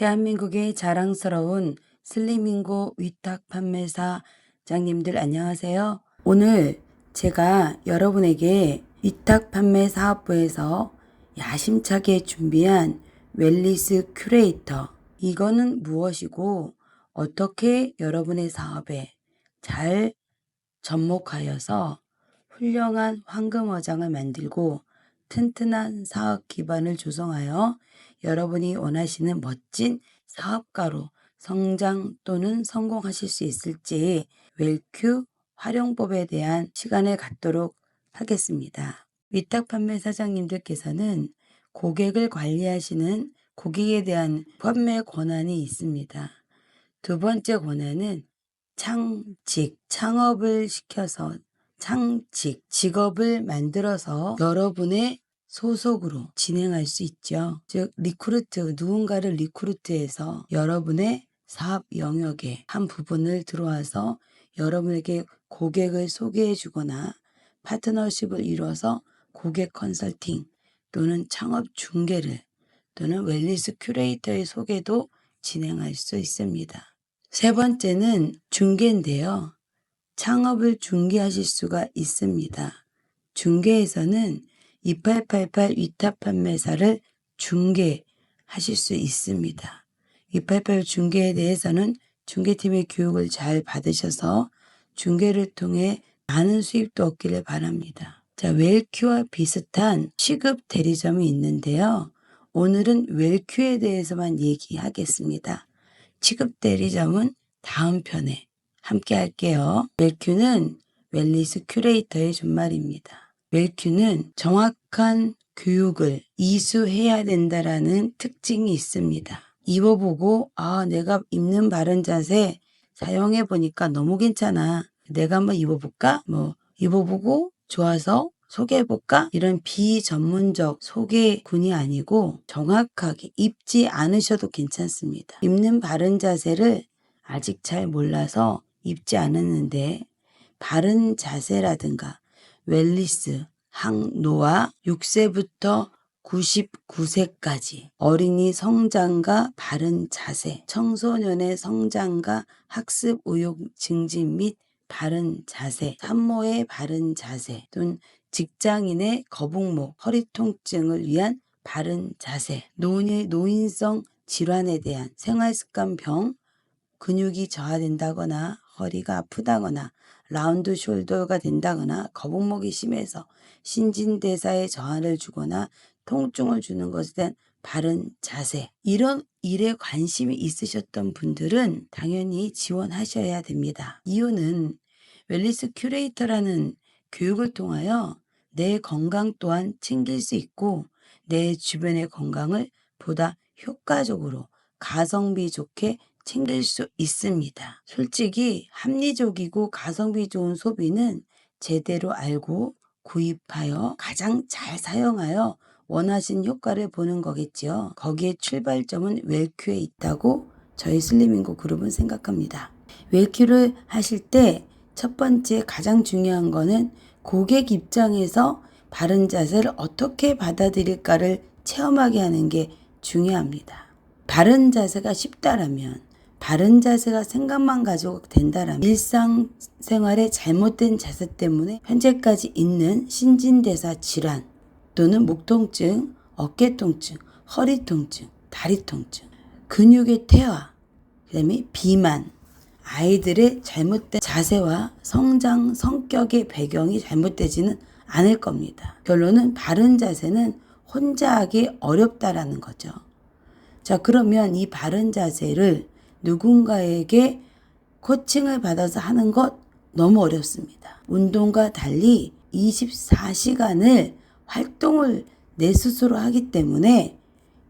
대한민국의 자랑스러운 슬리밍고 위탁 판매사 장님들 안녕하세요. 오늘 제가 여러분에게 위탁 판매 사업부에서 야심차게 준비한 웰리스 큐레이터 이거는 무엇이고 어떻게 여러분의 사업에 잘 접목하여서 훌륭한 황금어장을 만들고 튼튼한 사업 기반을 조성하여 여러분이 원하시는 멋진 사업가로 성장 또는 성공하실 수 있을지 웰큐 활용법에 대한 시간을 갖도록 하겠습니다. 위탁 판매 사장님들께서는 고객을 관리하시는 고객에 대한 판매 권한이 있습니다. 두 번째 권한은 창직, 창업을 시켜서 창직, 직업을 만들어서 여러분의 소속으로 진행할 수 있죠. 즉, 리크루트, 누군가를 리크루트해서 여러분의 사업 영역의 한 부분을 들어와서 여러분에게 고객을 소개해 주거나 파트너십을 이뤄서 고객 컨설팅 또는 창업 중개를 또는 웰리스 큐레이터의 소개도 진행할 수 있습니다. 세 번째는 중개인데요. 창업을 중개하실 수가 있습니다. 중개에서는 2888 위탁 판매사를 중개하실 수 있습니다. 288 중개에 대해서는 중개팀의 교육을 잘 받으셔서 중개를 통해 많은 수입도 얻기를 바랍니다. 자, 웰큐와 비슷한 취급 대리점이 있는데요. 오늘은 웰큐에 대해서만 얘기하겠습니다. 취급 대리점은 다음 편에 함께 할게요. 웰큐는 웰리스 큐레이터의 준말입니다. 웰큐는 정확한 교육을 이수해야 된다라는 특징이 있습니다. 입어보고 아 내가 입는 바른 자세 사용해 보니까 너무 괜찮아. 내가 한번 입어볼까? 뭐 입어보고 좋아서 소개해볼까? 이런 비전문적 소개군이 아니고 정확하게 입지 않으셔도 괜찮습니다. 입는 바른 자세를 아직 잘 몰라서 입지 않았는데 바른 자세라든가 웰리스, 항노화 6세부터 99세까지 어린이 성장과 바른 자세, 청소년의 성장과 학습 의욕 증진 및 바른 자세, 산모의 바른 자세 또는 직장인의 거북목, 허리 통증을 위한 바른 자세, 노인의 노인성 질환에 대한 생활습관 병, 근육이 저하된다거나 허리가 아프다거나 라운드 숄더가 된다거나 거북목이 심해서 신진대사에 저하를 주거나 통증을 주는 것에 대한 바른 자세. 이런 일에 관심이 있으셨던 분들은 당연히 지원하셔야 됩니다. 이유는 웰리스 큐레이터라는 교육을 통하여 내 건강 또한 챙길 수 있고 내 주변의 건강을 보다 효과적으로 가성비 좋게 챙길 수 있습니다. 솔직히 합리적이고 가성비 좋은 소비는 제대로 알고 구입하여 가장 잘 사용하여 원하신 효과를 보는 거겠지요. 거기에 출발점은 웰큐에 있다고 저희 슬리밍고 그룹은 생각합니다. 웰큐를 하실 때 첫 번째 가장 중요한 거는 고객 입장에서 바른 자세를 어떻게 받아들일까를 체험하게 하는 게 중요합니다. 바른 자세가 쉽다라면 바른 자세가 생각만 가지고 된다라면 일상생활의 잘못된 자세 때문에 현재까지 있는 신진대사 질환 또는 목 통증, 어깨 통증, 허리 통증, 다리 통증, 근육의 퇴화, 그 다음에 비만, 아이들의 잘못된 자세와 성장, 성격의 배경이 잘못되지는 않을 겁니다. 결론은 바른 자세는 혼자 하기 어렵다라는 거죠. 자, 그러면 이 바른 자세를 누군가에게 코칭을 받아서 하는 것 너무 어렵습니다. 운동과 달리 24시간을 활동을 내 스스로 하기 때문에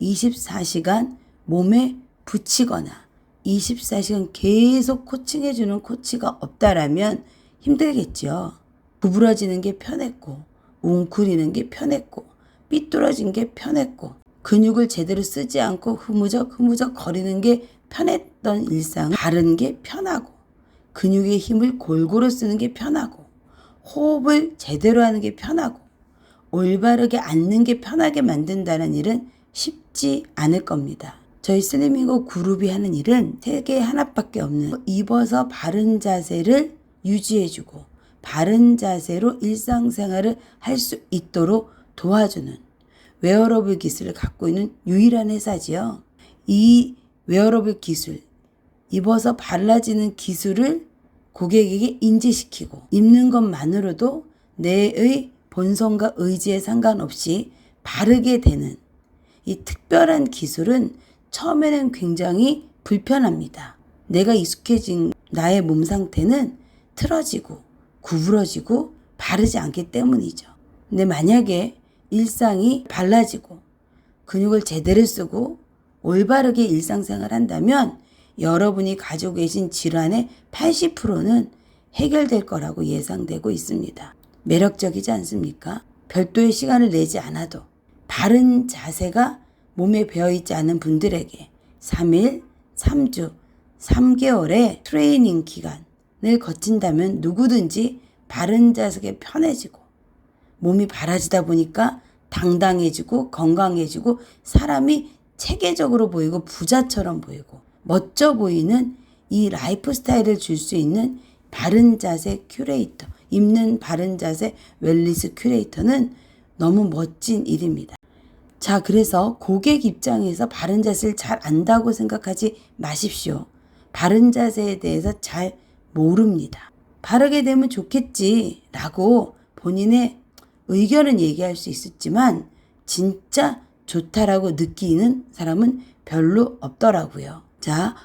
24시간 몸에 붙이거나 24시간 계속 코칭해주는 코치가 없다라면 힘들겠죠. 구부러지는 게 편했고, 웅크리는 게 편했고, 삐뚤어진 게 편했고, 근육을 제대로 쓰지 않고 흐무적 흐무적 거리는 게 편했던 일상, 바른 게 편하고, 근육의 힘을 골고루 쓰는 게 편하고, 호흡을 제대로 하는 게 편하고, 올바르게 앉는 게 편하게 만든다는 일은 쉽지 않을 겁니다. 저희 슬리밍고 그룹이 하는 일은 세계 하나밖에 없는 입어서 바른 자세를 유지해주고 바른 자세로 일상생활을 할 수 있도록 도와주는 웨어러블 기술을 갖고 있는 유일한 회사지요. 이 웨어러블 기술, 입어서 발라지는 기술을 고객에게 인지시키고 입는 것만으로도 내의 본성과 의지에 상관없이 바르게 되는 이 특별한 기술은 처음에는 굉장히 불편합니다. 내가 익숙해진 나의 몸 상태는 틀어지고 구부러지고 바르지 않기 때문이죠. 근데 만약에 일상이 발라지고 근육을 제대로 쓰고 올바르게 일상생활 한다면 여러분이 가지고 계신 질환의 80%는 해결될 거라고 예상되고 있습니다. 매력적이지 않습니까? 별도의 시간을 내지 않아도 바른 자세가 몸에 배어있지 않은 분들에게 3일, 3주, 3개월의 트레이닝 기간을 거친다면 누구든지 바른 자세가 편해지고 몸이 바라지다 보니까 당당해지고 건강해지고 사람이 체계적으로 보이고 부자처럼 보이고 멋져 보이는 이 라이프 스타일을 줄 수 있는 바른 자세 큐레이터, 입는 바른 자세 웰리스 큐레이터는 너무 멋진 일입니다. 자, 그래서 고객 입장에서 바른 자세를 잘 안다고 생각하지 마십시오. 바른 자세에 대해서 잘 모릅니다. 바르게 되면 좋겠지 라고 본인의 의견은 얘기할 수 있었지만 진짜 좋다라고 느끼는 사람은 별로 없더라고요. 자,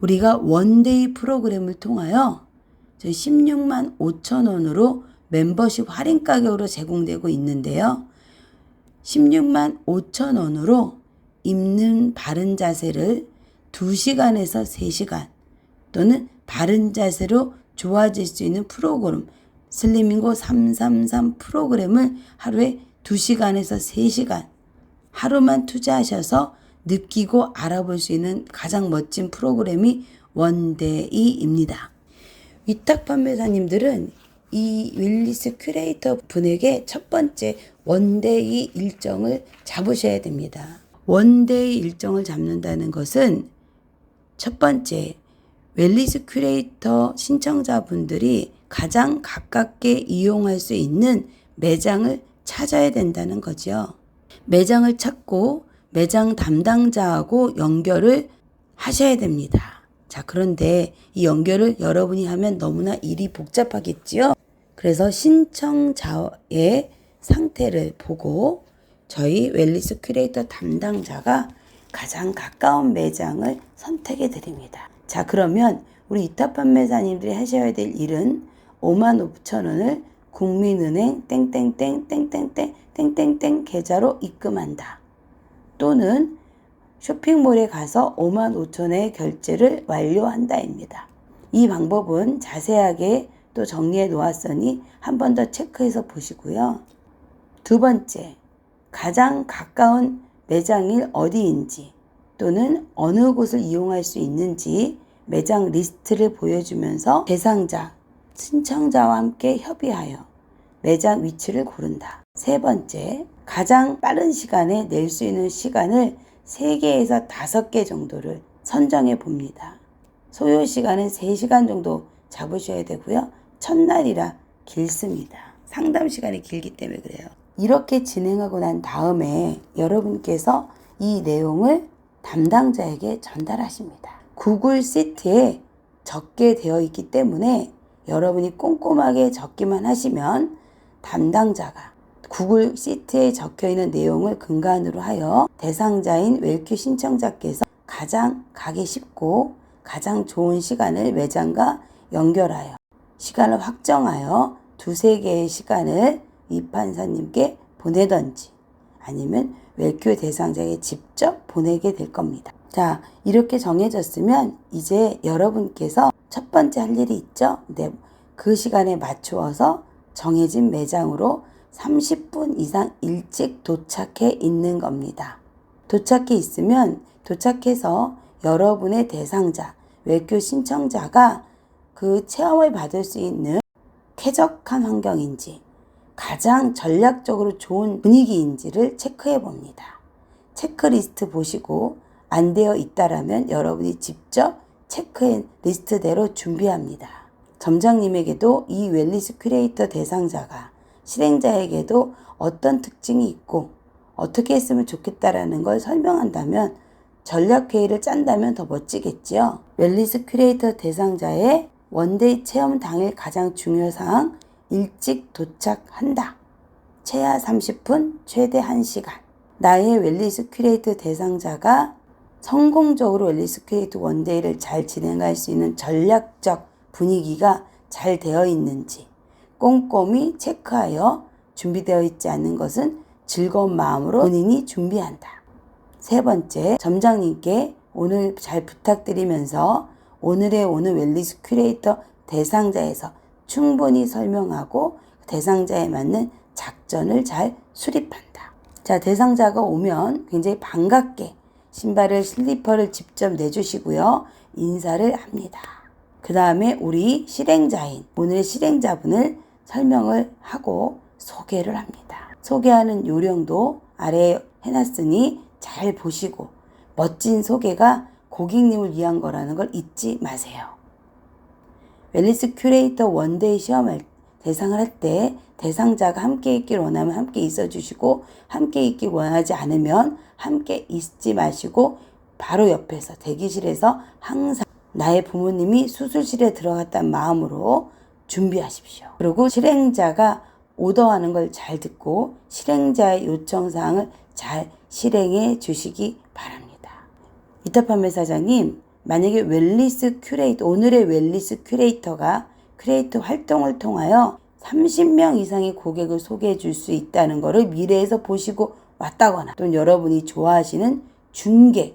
우리가 원데이 프로그램을 통하여 저희 16만 5천 원으로 멤버십 할인 가격으로 제공되고 있는데요. 16만 5천 원으로 입는 바른 자세를 2시간에서 3시간 또는 바른 자세로 좋아질 수 있는 프로그램 슬리밍고 333 프로그램을 하루에 2시간에서 3시간 하루만 투자하셔서 느끼고 알아볼 수 있는 가장 멋진 프로그램이 원데이입니다. 위탁 판매사님들은 이 윌리스 큐레이터 분에게 첫 번째 원데이 일정을 잡으셔야 됩니다. 원데이 일정을 잡는다는 것은 첫 번째 웰리스 큐레이터 신청자분들이 가장 가깝게 이용할 수 있는 매장을 찾아야 된다는 거죠. 매장을 찾고 매장 담당자하고 연결을 하셔야 됩니다. 자, 그런데 이 연결을 여러분이 하면 너무나 일이 복잡하겠지요? 그래서 신청자의 상태를 보고 저희 웰리스 큐레이터 담당자가 가장 가까운 매장을 선택해 드립니다. 자, 그러면 우리 이타 판매사님들이 하셔야 될 일은 5만 5천 원을 국민은행 땡땡땡 땡땡땡 땡땡땡 계좌로 입금한다. 또는 쇼핑몰에 가서 5만 5천원의 결제를 완료한다입니다. 이 방법은 자세하게 또 정리해 놓았으니 한 번 더 체크해서 보시고요. 두 번째, 가장 가까운 매장이 어디인지 또는 어느 곳을 이용할 수 있는지 매장 리스트를 보여주면서 대상자, 신청자와 함께 협의하여 매장 위치를 고른다. 세 번째, 가장 빠른 시간에 낼 수 있는 시간을 3개에서 5개 정도를 선정해 봅니다. 소요 시간은 3시간 정도 잡으셔야 되고요. 첫날이라 길습니다. 상담 시간이 길기 때문에 그래요. 이렇게 진행하고 난 다음에 여러분께서 이 내용을 담당자에게 전달하십니다. 구글 시트에 적게 되어 있기 때문에 여러분이 꼼꼼하게 적기만 하시면 담당자가 구글 시트에 적혀 있는 내용을 근간으로 하여 대상자인 웰큐 신청자께서 가장 가기 쉽고 가장 좋은 시간을 매장과 연결하여 시간을 확정하여 두세 개의 시간을 이 판사님께 보내던지 아니면 웰큐 대상자에게 직접 보내게 될 겁니다. 자, 이렇게 정해졌으면 이제 여러분께서 첫 번째 할 일이 있죠? 네, 그 시간에 맞추어서 정해진 매장으로 30분 이상 일찍 도착해 있는 겁니다. 도착해 있으면 도착해서 여러분의 대상자, 외교 신청자가 그 체험을 받을 수 있는 쾌적한 환경인지 가장 전략적으로 좋은 분위기인지를 체크해 봅니다. 체크리스트 보시고 안 되어 있다라면 여러분이 직접 체크인 리스트대로 준비합니다. 점장님에게도 이 웰리스 큐레이터 대상자가 실행자에게도 어떤 특징이 있고 어떻게 했으면 좋겠다라는 걸 설명한다면 전략회의를 짠다면 더 멋지겠지요. 웰리스 큐레이터 대상자의 원데이 체험 당일 가장 중요 사항 일찍 도착한다. 최하 30분, 최대 1시간. 나의 웰리스 큐레이터 대상자가 성공적으로 웰리스 큐레이터 원데이를 잘 진행할 수 있는 전략적 분위기가 잘 되어 있는지 꼼꼼히 체크하여 준비되어 있지 않는 것은 즐거운 마음으로 본인이 준비한다. 세 번째, 점장님께 오늘 잘 부탁드리면서 오늘의 오늘 웰리스 큐레이터 대상자에서 충분히 설명하고 대상자에 맞는 작전을 잘 수립한다. 자, 대상자가 오면 굉장히 반갑게 신발을 슬리퍼를 직접 내주시고요. 인사를 합니다. 그 다음에 우리 실행자인 오늘의 실행자분을 설명을 하고 소개를 합니다. 소개하는 요령도 아래에 해놨으니 잘 보시고 멋진 소개가 고객님을 위한 거라는 걸 잊지 마세요. 웰리스 큐레이터 원데이 시험을 대상을 할 때 대상자가 함께 있길 원하면 함께 있어 주시고 함께 있길 원하지 않으면 함께 있지 마시고 바로 옆에서 대기실에서 항상 나의 부모님이 수술실에 들어갔다는 마음으로 준비하십시오. 그리고 실행자가 오더하는 걸 잘 듣고 실행자의 요청 사항을 잘 실행해 주시기 바랍니다. 이타판매 사장님, 만약에 웰리스 큐레이터, 오늘의 웰리스 큐레이터가 큐레이터 활동을 통하여 30명 이상의 고객을 소개해 줄 수 있다는 것을 미래에서 보시고 왔다거나 또는 여러분이 좋아하시는 중개,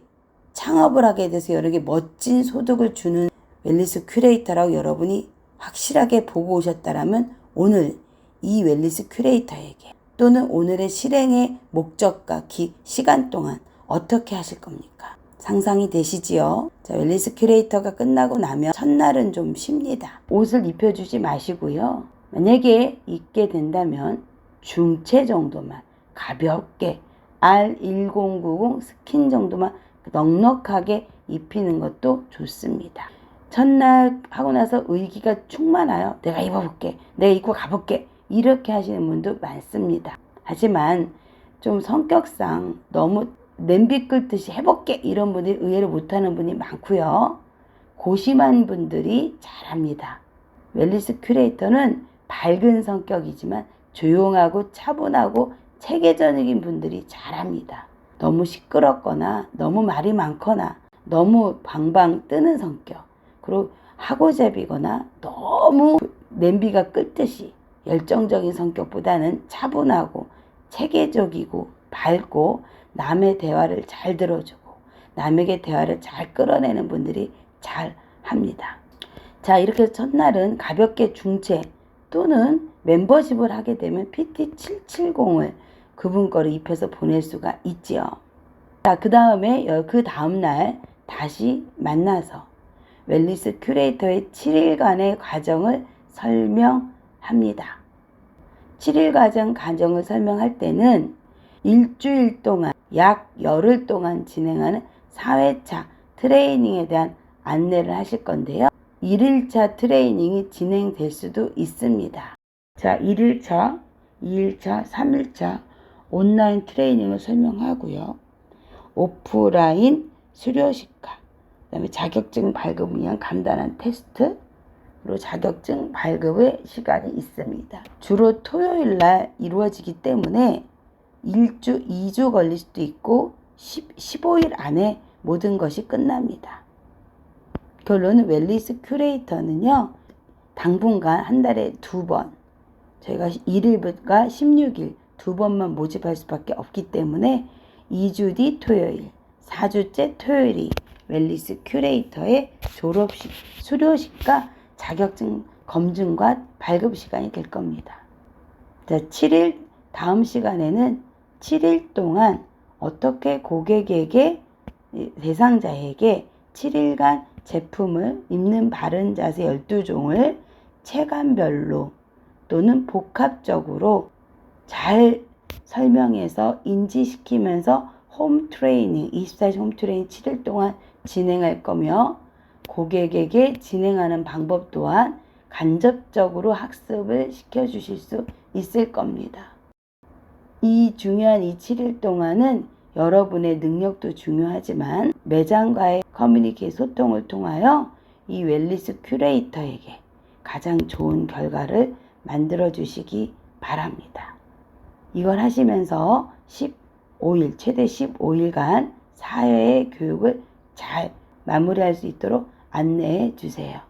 창업을 하게 돼서 여러분에게 멋진 소득을 주는 웰리스 큐레이터라고 여러분이 확실하게 보고 오셨다라면 오늘 이 웰리스 큐레이터에게 또는 오늘의 실행의 목적과 기, 시간 동안 어떻게 하실 겁니까? 상상이 되시지요? 자, 웰리스 큐레이터가 끝나고 나면 첫날은 좀 쉽니다. 옷을 입혀주지 마시고요. 만약에 입게 된다면 중체 정도만 가볍게 R1090 스킨 정도만 넉넉하게 입히는 것도 좋습니다. 첫날 하고 나서 의기가 충만하여 내가 입어볼게. 내가 입고 가볼게. 이렇게 하시는 분도 많습니다. 하지만 좀 성격상 너무 냄비 끓듯이 해볼게 이런 분들이 의외로 못하는 분이 많고요. 고심한 분들이 잘합니다. 웰리스 큐레이터는 밝은 성격이지만 조용하고 차분하고 체계적인 분들이 잘합니다. 너무 시끄럽거나 너무 말이 많거나 너무 방방 뜨는 성격 그리고 하고잡이거나 너무 냄비가 끓듯이 열정적인 성격보다는 차분하고 체계적이고 밝고 남의 대화를 잘 들어주고 남에게 대화를 잘 끌어내는 분들이 잘 합니다. 자, 이렇게 첫날은 가볍게 중체 또는 멤버십을 하게 되면 PT770을 그분 거를 입혀서 보낼 수가 있지요. 자, 그 다음에 그 다음날 다시 만나서 웰리스 큐레이터의 7일간의 과정을 설명합니다. 7일 과정 과정을 설명할 때는 일주일 동안 약 열흘 동안 진행하는 4회차 트레이닝에 대한 안내를 하실 건데요. 1일차 트레이닝이 진행될 수도 있습니다. 자, 1일차, 2일차, 3일차 온라인 트레이닝을 설명하고요. 오프라인 수료식과 그다음에 자격증 발급을 위한 간단한 테스트 그리고 자격증 발급의 시간이 있습니다. 주로 토요일 날 이루어지기 때문에 1주, 2주 걸릴 수도 있고 10, 15일 안에 모든 것이 끝납니다. 결론은 웰리스 큐레이터는요. 당분간 한 달에 두 번, 저희가 1일부터 16일 두 번만 모집할 수밖에 없기 때문에 2주 뒤 토요일, 4주째 토요일이 웰리스 큐레이터의 졸업식, 수료식과 자격증 검증과 발급 시간이 될 겁니다. 자, 7일 다음 시간에는 7일 동안 어떻게 고객에게 대상자에게 7일간 제품을 입는 바른 자세 12종을 체감별로 또는 복합적으로 잘 설명해서 인지시키면서 홈 트레이닝, 24시 홈 트레이닝 7일 동안 진행할 거며 고객에게 진행하는 방법 또한 간접적으로 학습을 시켜주실 수 있을 겁니다. 이 중요한 이 7일 동안은 여러분의 능력도 중요하지만 매장과의 커뮤니케이 소통을 통하여 이 웰리스 큐레이터에게 가장 좋은 결과를 만들어 주시기 바랍니다. 이걸 하시면서 15일, 최대 15일간 사회의 교육을 잘 마무리할 수 있도록 안내해 주세요.